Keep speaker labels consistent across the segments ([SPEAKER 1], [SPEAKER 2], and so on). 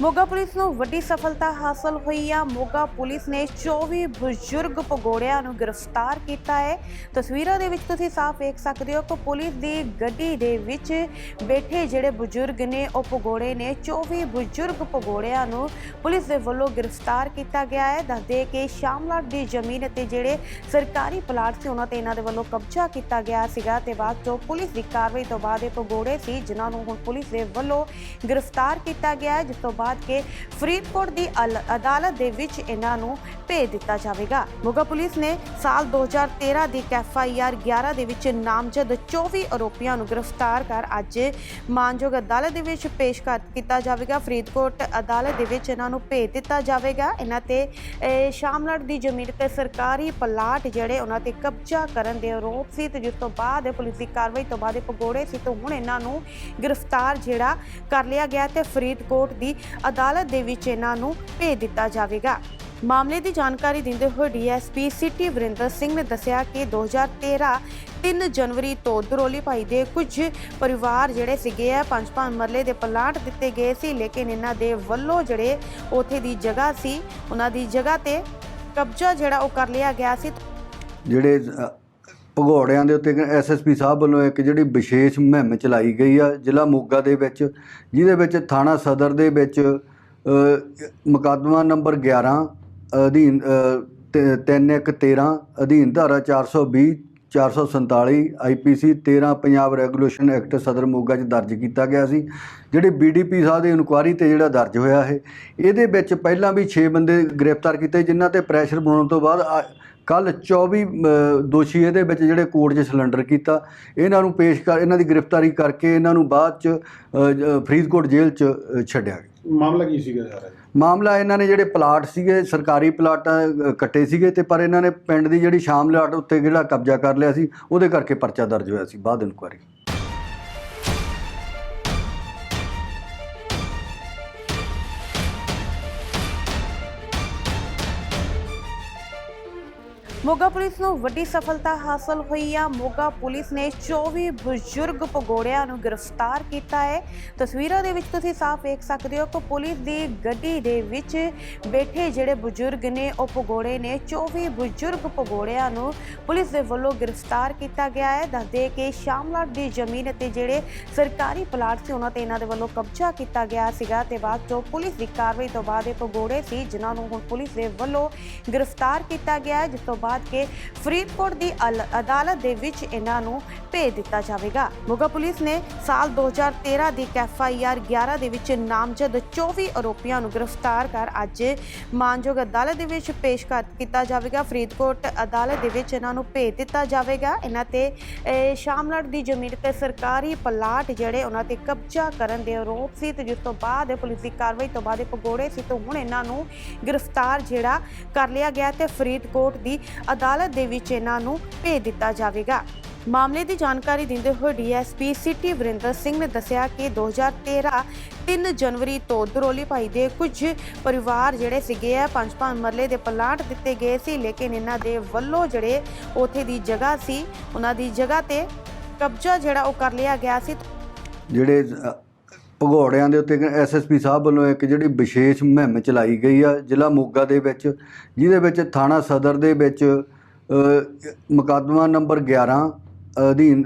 [SPEAKER 1] Moga police ਨੂੰ ਵੱਡੀ ਸਫਲਤਾ ਹਾਸਲ ਹੋਈ ਆ। ਮੋਗਾ ਪੁਲਿਸ ਨੇ 24 ਬਜ਼ੁਰਗ ਭਗੌੜਿਆਂ ਨੂੰ ਗ੍ਰਿਫਤਾਰ ਕੀਤਾ ਹੈ। ਤਸਵੀਰਾਂ ਦੇ ਵਿੱਚ ਤੁਸੀਂ ਸਾਫ਼ ਵੇਖ ਸਕਦੇ ਹੋ ਕਿ ਪੁਲਿਸ ਦੀ ਗੱਡੀ ਦੇ ਵਿੱਚ ਬੈਠੇ ਜਿਹੜੇ ਬਜ਼ੁਰਗ ਨੇ, ਉਹ ਭਗੌੜੇ ਨੇ। 24 ਬਜ਼ੁਰਗ ਭਗੌੜਿਆਂ ਨੂੰ ਪੁਲਿਸ ਦੇ ਵੱਲੋਂ ਗ੍ਰਿਫਤਾਰ ਕੀਤਾ ਗਿਆ ਹੈ। ਦੱਸਦੇ ਕਿ ਸ਼ਾਮਲਾਟ ਦੀ ਜ਼ਮੀਨ ਅਤੇ ਜਿਹੜੇ ਸਰਕਾਰੀ ਪਲਾਟ ਸੀ, ਉਹਨਾਂ ਤੇ ਇਹਨਾਂ ਦੇ ਵੱਲੋਂ ਕਬਜ਼ਾ ਕੀਤਾ ਗਿਆ ਸੀਗਾ ਤੇ ਬਾਅਦ ਚੋਂ ਪੁਲਿਸ ਦੀ ਕਾਰਵਾਈ ਤੋਂ ਬਾਅਦ ਇਹ ਭਗੌੜੇ ਸੀ, ਜਿਨ੍ਹਾਂ ਨੂੰ ਹੁਣ ਪੁਲਿਸ ਦੇ ਵੱਲੋਂ ਗ੍ਰਿਫਤਾਰ ਕੀਤਾ ਗਿਆ ਹੈ। ਜਿਸ ਤੋਂ ਬਾਅਦ ਕਿ ਫਰੀਦਕੋਟ ਦੀ ਅਲ- ਅਦਾਲਤ ਦੇ ਵਿੱਚ ਇਹਨਾਂ ਨੂੰ ਭੇਜ ਦਿੱਤਾ ਜਾਵੇਗਾ। ਮੋਗਾ ਪੁਲਿਸ ਨੇ ਸਾਲ 2013 ਦੀ ਐਫਆਈਆਰ 11 ਦੇ ਵਿੱਚ ਨਾਮਜ਼ਦ 24 ਆਰੋਪੀਆਂ ਨੂੰ ਗ੍ਰਿਫਤਾਰ ਕਰ ਅੱਜ ਮਾਨਯੋਗ ਅਦਾਲਤ ਦੇ ਵਿੱਚ ਪੇਸ਼ ਕਰ ਕੀਤਾ ਜਾਵੇਗਾ। ਫਰੀਦਕੋਟ ਅਦਾਲਤ ਦੇ ਵਿੱਚ ਇਹਨਾਂ ਨੂੰ ਭੇਜ ਦਿੱਤਾ ਜਾਵੇਗਾ। ਇਹਨਾਂ ਤੇ ਇਹ ਸ਼ਾਮਲੜ ਦੀ ਜ਼ਮੀਨ ਤੇ ਸਰਕਾਰੀ ਪਲਾਟ ਜਿਹੜੇ ਉਹਨਾਂ ਤੇ ਕਬਜ਼ਾ ਕਰਨ ਦੇ ਆਰੋਪ ਸੀ ਤੇ ਜਿਸ ਤੋਂ ਬਾਅਦ ਇਹ ਪੁਲਿਸ ਦੀ ਕਾਰਵਾਈ ਤੋਂ ਬਾਅਦ ਇਹ ਭਗੌੜੇ ਸੀ ਤੇ ਹੁਣ ਇਹਨਾਂ ਨੂੰ ਗ੍ਰਿਫਤਾਰ ਜਿਹੜਾ ਕਰ ਲਿਆ ਗਿਆ ਤੇ ਫਰੀਦਕੋਟ ਦੀ ਅਦਾਲਤ ਦੇ ਵਿੱਚ ਇਹਨਾਂ ਨੂੰ ਭੇਜ ਦਿੱਤਾ ਜਾਵੇਗਾ। ਮਾਮਲੇ ਦੀ ਜਾਣਕਾਰੀ ਦਿੰਦੇ ਹੋਏ ਡੀਐਸਪੀ ਸਿਟੀ ਵਰਿੰਦਰ ਸਿੰਘ ਨੇ ਦੱਸਿਆ ਕਿ 2013 3 ਜਨਵਰੀ ਤੋਂ ਦਰੋਲੀ ਭਾਈ ਦੇ ਕੁਝ ਪਰਿਵਾਰ ਜਿਹੜੇ ਸੀਗੇ ਆ ਪੰਜ ਪੰਜ ਮਰਲੇ ਦੇ ਪਲਾਟ ਦਿੱਤੇ ਗਏ ਸੀ, ਲੇਕਿਨ ਇਹਨਾਂ ਦੇ ਵੱਲੋਂ ਜਿਹੜੇ ਉਥੇ ਦੀ ਜਗ੍ਹਾ ਸੀ, ਉਹਨਾਂ ਦੀ ਜਗ੍ਹਾ ਤੇ ਕਬਜ਼ਾ ਜਿਹੜਾ ਉਹ ਕਰ ਲਿਆ ਗਿਆ ਸੀ।
[SPEAKER 2] ਜਿਹੜੇ ਭਗੌੜਿਆਂ ਦੇ ਉੱਤੇ ਐਸਐਸਪੀ ਸਾਹਿਬ ਵੱਲੋਂ ਇੱਕ ਜਿਹੜੀ ਵਿਸ਼ੇਸ਼ ਮੁਹਿੰਮ ਚਲਾਈ ਗਈ ਆ ਜ਼ਿਲ੍ਹਾ ਮੋਗਾ ਦੇ ਵਿੱਚ ਜਿਹਦੇ ਵਿੱਚ ਥਾਣਾ ਸਦਰ ਦੇ ਵਿੱਚ ਅ, ਮੁਕੱਦਮਾ ਨੰਬਰ 11 ਅਧੀਨ 3113 ਅਧੀਨ ਧਾਰਾ 420 447 ਆਈਪੀਸੀ 13 ਪੰਜਾਬ ਰੈਗੂਲੇਸ਼ਨ ਐਕਟ ਸਦਰ ਮੋਗਾ 'ਚ ਦਰਜ ਕੀਤਾ ਗਿਆ ਸੀ ਜਿਹੜੇ ਬੀਡੀਪੀ ਸਾਹਿਬ ਦੀ ਇਨਕੁਆਰੀ ਤੇ ਜਿਹੜਾ ਦਰਜ ਹੋਇਆ ਹੈ ਇਹਦੇ ਵਿੱਚ ਪਹਿਲਾਂ ਵੀ 6 ਬੰਦੇ ਗ੍ਰਿਫਤਾਰ ਕੀਤੇ ਜਿਨ੍ਹਾਂ ਤੇ ਪ੍ਰੈਸ਼ਰ ਬਣਾਉਣ ਤੋਂ ਬਾਅਦ ਕੱਲ 24 ਅ, ਦੋਸ਼ੀ ਇਹਦੇ ਵਿੱਚ ਜਿਹੜੇ ਕੋਰਟ 'ਚ ਸਿਲੰਡਰ ਕੀਤਾ ਇਹਨਾਂ ਨੂੰ ਪੇਸ਼ ਕਰ ਇਹਨਾਂ ਦੀ ਗ੍ਰਿਫਤਾਰੀ ਕਰਕੇ ਇਹਨਾਂ ਨੂੰ ਬਾਅਦ 'ਚ ਫਰੀਦਕੋਟ ਜੇਲ੍ਹ 'ਚ ਛੱਡਿਆ ਗਿਆ।
[SPEAKER 3] ਮਾਮਲਾ ਕੀ ਸੀਗਾ ਸਾਰਾ
[SPEAKER 2] ਮਾਮਲਾ ਇਹਨਾਂ ਨੇ ਜਿਹੜੇ ਪਲਾਟ ਸੀਗੇ ਸਰਕਾਰੀ ਪਲਾਟ ਕੱਟੇ ਸੀਗੇ ਤੇ ਪਰ ਇਹਨਾਂ ਨੇ ਪਿੰਡ ਦੀ ਜਿਹੜੀ ਸ਼ਾਮ ਲਾਟ ਉੱਤੇ ਜਿਹੜਾ ਕਬਜ਼ਾ ਕਰ ਲਿਆ ਸੀ ਉਹਦੇ ਕਰਕੇ ਪਰਚਾ ਦਰਜ ਹੋਇਆ ਸੀ ਬਾਅਦ ਇਨਕੁਆਰੀ
[SPEAKER 1] ਮੋਗਾ ਪੁਲਿਸ ਨੂੰ ਵੱਡੀ ਸਫਲਤਾ ਹਾਸਲ ਹੋਈ ਆ। ਮੋਗਾ ਪੁਲਿਸ ਨੇ 24 ਬਜ਼ੁਰਗ ਭਗੌੜਿਆਂ ਨੂੰ ਗ੍ਰਿਫਤਾਰ ਕੀਤਾ ਹੈ। ਤਸਵੀਰਾਂ ਦੇ ਵਿੱਚ ਤੁਸੀਂ ਸਾਫ਼ ਵੇਖ ਸਕਦੇ ਹੋ ਕਿ ਪੁਲਿਸ ਦੀ ਗੱਡੀ ਦੇ ਵਿੱਚ ਬੈਠੇ ਜਿਹੜੇ ਬਜ਼ੁਰਗ ਨੇ, ਉਹ ਭਗੌੜੇ ਨੇ। 24 ਬਜ਼ੁਰਗ ਭਗੌੜਿਆਂ ਨੂੰ ਪੁਲਿਸ ਦੇ ਵੱਲੋਂ ਗ੍ਰਿਫਤਾਰ ਕੀਤਾ ਗਿਆ ਹੈ। ਦੱਸਦੇ ਕਿ ਸ਼ਾਮਲਾਟ ਦੀ ਜ਼ਮੀਨ ਅਤੇ ਜਿਹੜੇ ਸਰਕਾਰੀ ਪਲਾਟ ਸੀ, ਉਹਨਾਂ ਤੇ ਇਹਨਾਂ ਦੇ ਵੱਲੋਂ ਕਬਜ਼ਾ ਕੀਤਾ ਗਿਆ ਸੀਗਾ ਤੇ ਬਾਅਦ ਚੋਂ ਪੁਲਿਸ ਦੀ ਕਾਰਵਾਈ ਤੋਂ ਬਾਅਦ ਇਹ ਭਗੌੜੇ ਸੀ, ਜਿਨ੍ਹਾਂ ਨੂੰ ਹੁਣ ਪੁਲਿਸ ਦੇ ਵੱਲੋਂ ਗ੍ਰਿਫਤਾਰ ਕੀਤਾ ਗਿਆ ਜਿਸ ਤੋਂ ਬਾਅਦ ਕਿ ਫਰੀਦਕੋਟ ਦੀ ਅਲ- ਅਦਾਲਤ ਦੇ ਵਿੱਚ ਇਹਨਾਂ ਨੂੰ ਭੇਜ ਦਿੱਤਾ ਜਾਵੇਗਾ। ਮੋਗਾ ਪੁਲਿਸ ਨੇ ਸਾਲ 2013 ਦੀ ਐਫਆਈਆਰ 11 ਦੇ ਵਿੱਚ ਨਾਮਜ਼ਦ 24 ਆਰੋਪੀਆਂ ਨੂੰ ਗ੍ਰਿਫਤਾਰ ਕਰ ਅੱਜ ਮਾਨਯੋਗ ਅਦਾਲਤ ਦੇ ਵਿੱਚ ਪੇਸ਼ ਕਰ ਕੀਤਾ ਜਾਵੇਗਾ। ਫਰੀਦਕੋਟ ਅਦਾਲਤ ਦੇ ਵਿੱਚ ਇਹਨਾਂ ਨੂੰ ਭੇਜ ਦਿੱਤਾ ਜਾਵੇਗਾ। ਇਹਨਾਂ ਤੇ ਇਹ ਸ਼ਾਮਲੜ ਦੀ ਜ਼ਮੀਨ ਤੇ ਸਰਕਾਰੀ ਪਲਾਟ ਜਿਹੜੇ ਉਹਨਾਂ ਤੇ ਕਬਜ਼ਾ ਕਰਨ ਦੇ ਆਰੋਪ ਸੀ ਤੇ ਜਿਸ ਤੋਂ ਬਾਅਦ ਪੁਲਿਸ ਦੀ ਕਾਰਵਾਈ ਤੋਂ ਬਾਅਦ ਇਹ ਭਗੌੜੇ ਸੀ ਤੇ ਹੁਣ ਇਹਨਾਂ ਨੂੰ ਗ੍ਰਿਫਤਾਰ ਜਿਹੜਾ ਕਰ ਲਿਆ ਗਿਆ ਤੇ ਫਰੀਦਕੋਟ ਦੀ ਅਦਾਲਤ ਦੇ ਵਿੱਚ ਇਹਨਾਂ ਨੂੰ ਭੇਜ ਦਿੱਤਾ ਜਾਵੇਗਾ। ਮਾਮਲੇ ਦੀ ਜਾਣਕਾਰੀ ਦਿੰਦੇ ਹੋਏ ਡੀਐਸਪੀ ਸਿਟੀ ਵਰਿੰਦਰ ਸਿੰਘ ਨੇ ਦੱਸਿਆ ਕਿ 2013 3 ਜਨਵਰੀ ਤੋਂ ਦਰੋਲੀ ਭਾਈ ਦੇ ਕੁਝ ਪਰਿਵਾਰ ਜਿਹੜੇ ਸੀਗੇ ਆ ਪੰਜ ਪੰਜ ਮਰਲੇ ਦੇ ਪਲਾਟ ਦਿੱਤੇ ਗਏ ਸੀ, ਲੇਕਿਨ ਇਹਨਾਂ ਦੇ ਵੱਲੋਂ ਜਿਹੜੇ ਉਥੇ ਦੀ ਜਗ੍ਹਾ ਸੀ, ਉਹਨਾਂ ਦੀ ਜਗ੍ਹਾ ਤੇ ਕਬਜ਼ਾ ਜਿਹੜਾ ਉਹ ਕਰ ਲਿਆ ਗਿਆ ਸੀ।
[SPEAKER 2] ਜਿਹੜੇ ਭਗੌੜਿਆਂ ਦੇ ਉੱਤੇ ਐਸਐਸਪੀ ਸਾਹਿਬ ਵੱਲੋਂ ਇੱਕ ਜਿਹੜੀ ਵਿਸ਼ੇਸ਼ ਮੁਹਿੰਮ ਚਲਾਈ ਗਈ ਆ, ਜ਼ਿਲ੍ਹਾ ਮੋਗਾ ਦੇ ਵਿੱਚ, ਜਿਹਦੇ ਵਿੱਚ ਥਾਣਾ ਸਦਰ ਦੇ ਵਿੱਚ ਮੁਕੱਦਮਾ ਨੰਬਰ 11 ਅਧੀਨ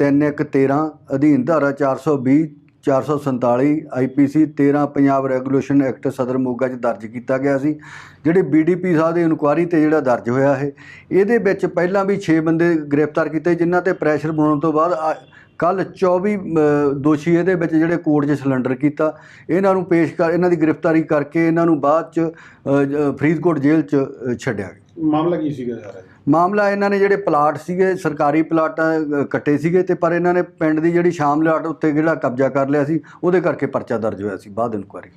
[SPEAKER 2] 3113 ਅਧੀਨ ਧਾਰਾ 420 447 ਆਈਪੀਸੀ 13 ਪੰਜਾਬ ਰੈਗੂਲੇਸ਼ਨ ਐਕਟ ਸਦਰ ਮੋਗਾ 'ਚ ਦਰਜ ਕੀਤਾ ਗਿਆ ਸੀ ਜਿਹੜੇ ਬੀਡੀਪੀ ਸਾਹਿਬ ਦੀ ਇਨਕੁਆਰੀ ਤੇ ਜਿਹੜਾ ਦਰਜ ਹੋਇਆ ਹੈ ਇਹਦੇ ਵਿੱਚ ਪਹਿਲਾਂ ਵੀ 6 ਬੰਦੇ ਗ੍ਰਿਫਤਾਰ ਕੀਤੇ ਜਿਨ੍ਹਾਂ ਤੇ ਪ੍ਰੈਸ਼ਰ ਬਣਾਉਣ ਤੋਂ ਬਾਅਦ ਕੱਲ 24 ਅ, ਦੋਸ਼ੀ ਇਹਦੇ ਵਿੱਚ ਜਿਹੜੇ ਕੋਰਟ 'ਚ ਸਿਲੰਡਰ ਕੀਤਾ ਇਹਨਾਂ ਨੂੰ ਪੇਸ਼ ਕਰ ਇਹਨਾਂ ਦੀ ਗ੍ਰਿਫਤਾਰੀ ਕਰਕੇ ਇਹਨਾਂ ਨੂੰ ਬਾਅਦ 'ਚ ਫਰੀਦਕੋਟ ਜੇਲ੍ਹ 'ਚ ਛੱਡਿਆ ਗਿਆ।
[SPEAKER 3] ਮਾਮਲਾ ਕੀ ਸੀਗਾ ਸਾਰਾ?
[SPEAKER 2] ਮਾਮਲਾ ਇਹਨਾਂ ਨੇ ਜਿਹੜੇ ਪਲਾਟ ਸੀਗੇ, ਸਰਕਾਰੀ ਪਲਾਟ ਕੱਟੇ ਸੀਗੇ ਤੇ ਪਰ ਇਹਨਾਂ ਨੇ ਪਿੰਡ ਦੀ ਜਿਹੜੀ ਸ਼ਾਮ ਲਾਟ ਉੱਤੇ ਜਿਹੜਾ ਕਬਜ਼ਾ ਕਰ ਲਿਆ ਸੀ, ਉਹਦੇ ਕਰਕੇ ਪਰਚਾ ਦਰਜ ਹੋਇਆ ਸੀ, ਬਾਅਦ ਇਨਕੁਆਰੀ